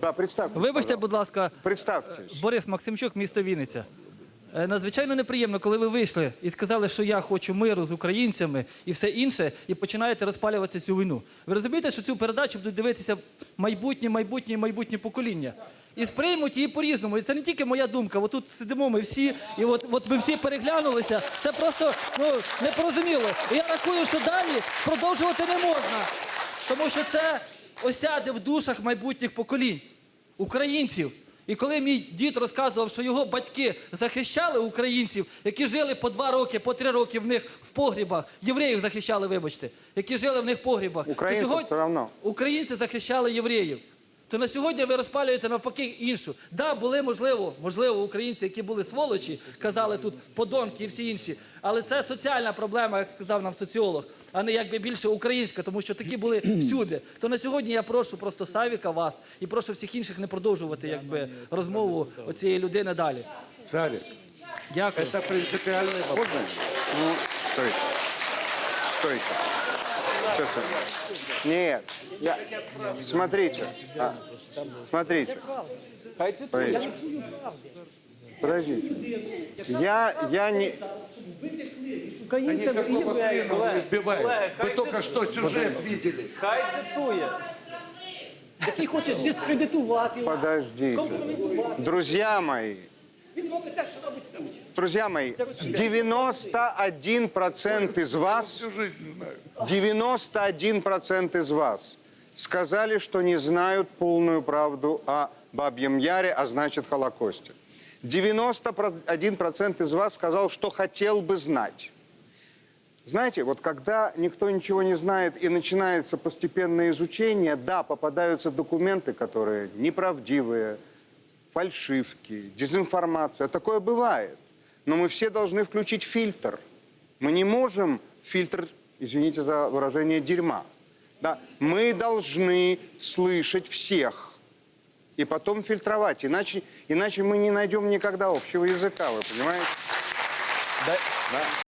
Да, представьте. Вибачте, будь ласка, Представьтесь. Борис Максимчук, місто Вінниця. Е, Надзвичайно неприємно, коли ви вийшли і сказали, що я хочу миру з українцями і все інше, і починаєте розпалювати цю війну. Ви розумієте, що цю передачу будуть дивитися майбутні, майбутні, майбутні покоління. І сприймуть її по-різному. І це не тільки моя думка. От тут сидимо ми всі, і от, от ми всі переглянулися. Це просто ну, непорозуміло. І я рахую, що далі продовжувати не можна. Тому що це осяде в душах майбутніх поколінь українців. І коли мій дід розказував, що його батьки захищали українців, які жили по два роки, по три роки в них в погрібах, євреїв захищали, вибачте, які жили в них в погрібах. то сьогодні все равно. Українці захищали євреїв. То на сьогодні ви розпалюєте навпаки іншу. Да, були можливо, можливо, українці, які були сволочі, казали тут подонки і всі інші. Але це соціальна проблема, як сказав нам соціолог, а не якби більше українська, тому що такі були всюди. То на сьогодні я прошу просто Савіка вас і прошу всіх інших не продовжувати якби розмову оцієї людини далі. Савик, Дякую. это принципиальный вопрос. Ну, стойте. Стойте. Стойте. Нет. Я... Смотрите. А, Смотрите. Подождите. Подождите. Я, я не... Українцям і євреям. Избивает. Вы только что сюжет видели. Хай цитує. який хоче дискредитувати, Подождите. скомпрометувати. Друзья мои, Він робить те, що робить. друзья мои, 91% из вас Всю жизнь знаю. 91% из вас сказали, что не знают полную правду о Бабьем Яре, а значит Холокосте. 91% из вас сказал, что хотел бы знать. Знаете, вот когда никто ничего не знает и начинается постепенное изучение, да, попадаются документы, которые неправдивые, фальшивки, дезинформация. Такое бывает. Но мы все должны включить фильтр. Мы не можем фильтр, извините за выражение, дерьма. Да, мы должны слышать всех и потом фильтровать. Иначе, иначе мы не найдем никогда общего языка, вы понимаете? Да.